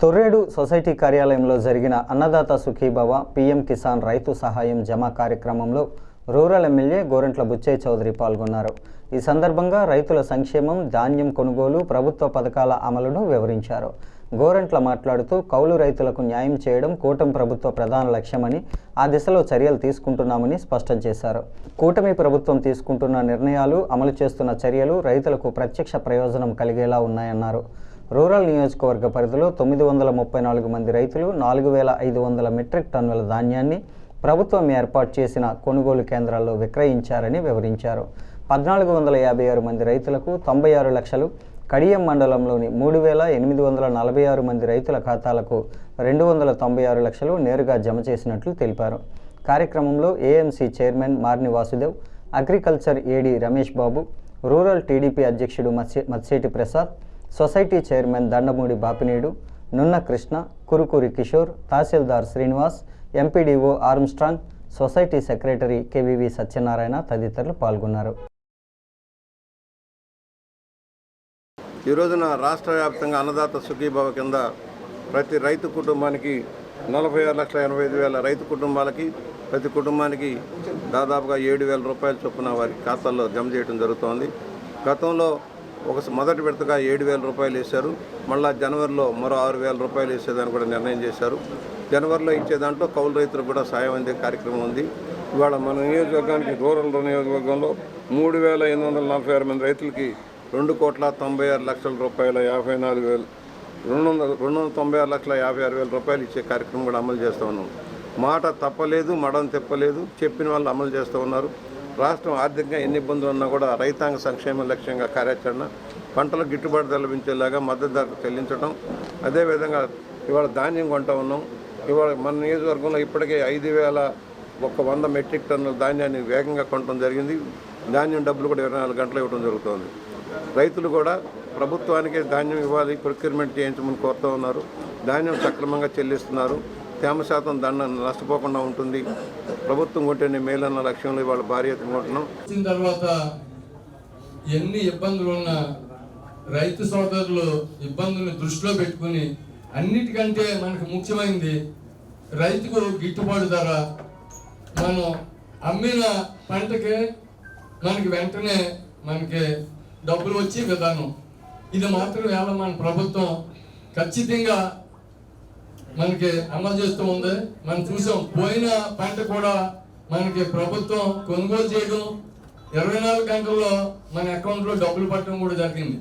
Torredu society కార్యాలయంలో జరిగిన Annadata Sukhibhava PM Kisan రైతు సహాయం జమ కార్యక్రమంలో రూరల్ ఎమ్మెల్యే గోరంట్ల బుచ్చయ్య చౌదరి పాల్గొన్నారు. ఈ సందర్భంగా రైతుల సంక్షేమం ధాన్యం కొనుగోలు ప్రభుత్వ పథకాల అమలును వివరించారు. గోరెంట్ల మాట్లాడుతూ కౌలు రైతులకు న్యాయం చేయడం కూటమి ప్రభుత్వ ప్రధాన లక్ష్యమని ఆ దిశలో చర్యలు తీసుకుంటున్నామని స్పష్టం చేశారు. కూటమి ప్రభుత్వం తీసుకుంటున్న నిర్ణయాలు అమలు చేస్తున్న చర్యలు రైతులకు ప్రత్యక్ష ప్రయోజనం కలిగేలా ఉన్నాయన్నారు. రూరల్ నియోజకవర్గ పరిధిలో తొమ్మిది వందల ముప్పై నాలుగు మంది రైతులు నాలుగు వేల ఐదు వందల మెట్రిక్ టన్నుల ధాన్యాన్ని ప్రభుత్వం ఏర్పాటు చేసిన కొనుగోలు కేంద్రాల్లో విక్రయించారని వివరించారు. పద్నాలుగు వందల యాభై ఆరు మంది రైతులకు తొంభై ఆరు లక్షలు కడియం మండలంలోని మూడు వేల ఎనిమిది వందల నలభై ఆరు మంది రైతుల ఖాతాలకు రెండు వందల తొంభై ఆరు లక్షలు నేరుగా జమ చేసినట్లు తెలిపారు. కార్యక్రమంలో AMC chairman Marni Vasudev agriculture AD Ramesh Babu rural TDP అధ్యక్షుడు మత్స్య మత్స్యేటి ప్రసాద్ సొసైటీ చైర్మన్ దండమూడి బాపినేడు నున్న కృష్ణ కురుకూరి కిషోర్ తహసీల్దార్ Srinivas MPDO Armstrong society secretary KVV Satyanarayana తదితరులు పాల్గొన్నారు. ఈ రోజున రాష్ట్ర వ్యాప్తంగా అన్నదాత సుఖీభావ కింద ప్రతి రైతు కుటుంబానికి నలభై ఆరు లక్షల ఎనభై ఐదు వేల రైతు కుటుంబాలకి ప్రతి కుటుంబానికి దాదాపుగా ఏడు వేల రూపాయల చొప్పున వారి ఖాతాల్లో జమ చేయడం జరుగుతోంది. గతంలో ఒక మొదటి విడతగా ఏడు వేల రూపాయలు వేశారు. మళ్ళా జనవరిలో మరో ఆరు వేల రూపాయలు వేసేదాన్ని కూడా నిర్ణయం చేశారు. జనవరిలో ఇచ్చే దాంట్లో కౌలు రైతులకు కూడా సాయం అందే కార్యక్రమం ఉంది. ఇవాళ మన నియోజకవర్గానికి రూరల్ నియోజకవర్గంలో మూడు వేల ఎనిమిది వందల నలభై ఆరు మంది రైతులకి రెండు కోట్ల తొంభై ఆరు లక్షల రూపాయల యాభై నాలుగు వేలు రెండు వందల రెండు వందల తొంభై ఆరు లక్షల యాభై ఆరు వేల రూపాయలు ఇచ్చే కార్యక్రమం కూడా అమలు చేస్తూ ఉన్నాం. మాట తప్పలేదు మడం తెప్పలేదు చెప్పిన వాళ్ళు అమలు చేస్తూ ఉన్నారు. రాష్ట్రం ఆర్థికంగా ఎన్ని ఇబ్బందులు ఉన్నా కూడా రైతాంగ సంక్షేమ లక్ష్యంగా కార్యాచరణ పంటలకు గిట్టుబాటు ధర లభించేలాగా మద్దతు ధర చెల్లించడం అదేవిధంగా ఇవాళ ధాన్యం కొంటా ఉన్నాం. ఇవాళ మన నియోజకవర్గంలో ఇప్పటికే ఐదు వేల ఒక వంద మెట్రిక్ టన్నుల ధాన్యాన్ని వేగంగా కొనడం జరిగింది. ధాన్యం డబ్బులు కూడా ఇరవై నాలుగు గంటలు ఇవ్వడం జరుగుతుంది. రైతులు కూడా ప్రభుత్వానికి ధాన్యం ఇవ్వాలి ప్రొక్యూర్మెంట్ చేయించమని కోరుతూ ఉన్నారు. ధాన్యం సక్రమంగా చెల్లిస్తున్నారు. తేమ శాతం దండ నష్టపోకుండా ఉంటుంది. ప్రభుత్వం కొంటేనే మేలన్న లక్ష్యంలో ఇవాళ భారీ ఎత్తుకుంటున్నాం వచ్చిన తర్వాత ఎన్ని ఇబ్బందులు ఉన్నా రైతు సోదరులు ఇబ్బందుల్ని దృష్టిలో పెట్టుకుని అన్నిటికంటే మనకు ముఖ్యమైనది రైతుకు గిట్టుబాటు ధర. మనం అమ్మిన పంటకి మనకి వెంటనే మనకి డబ్బులు వచ్చే విధానం. ఇది మాత్రం వేళ మన ప్రభుత్వం ఖచ్చితంగా మనకి అమలు చేస్తూ ఉంది. మనం చూసాం పోయిన పంట కూడా మనకి ప్రభుత్వం కొనుగోలు చేయడం ఇరవై నాలుగు గంటల్లో మన అకౌంట్లో డబ్బులు పట్టడం కూడా జరిగింది.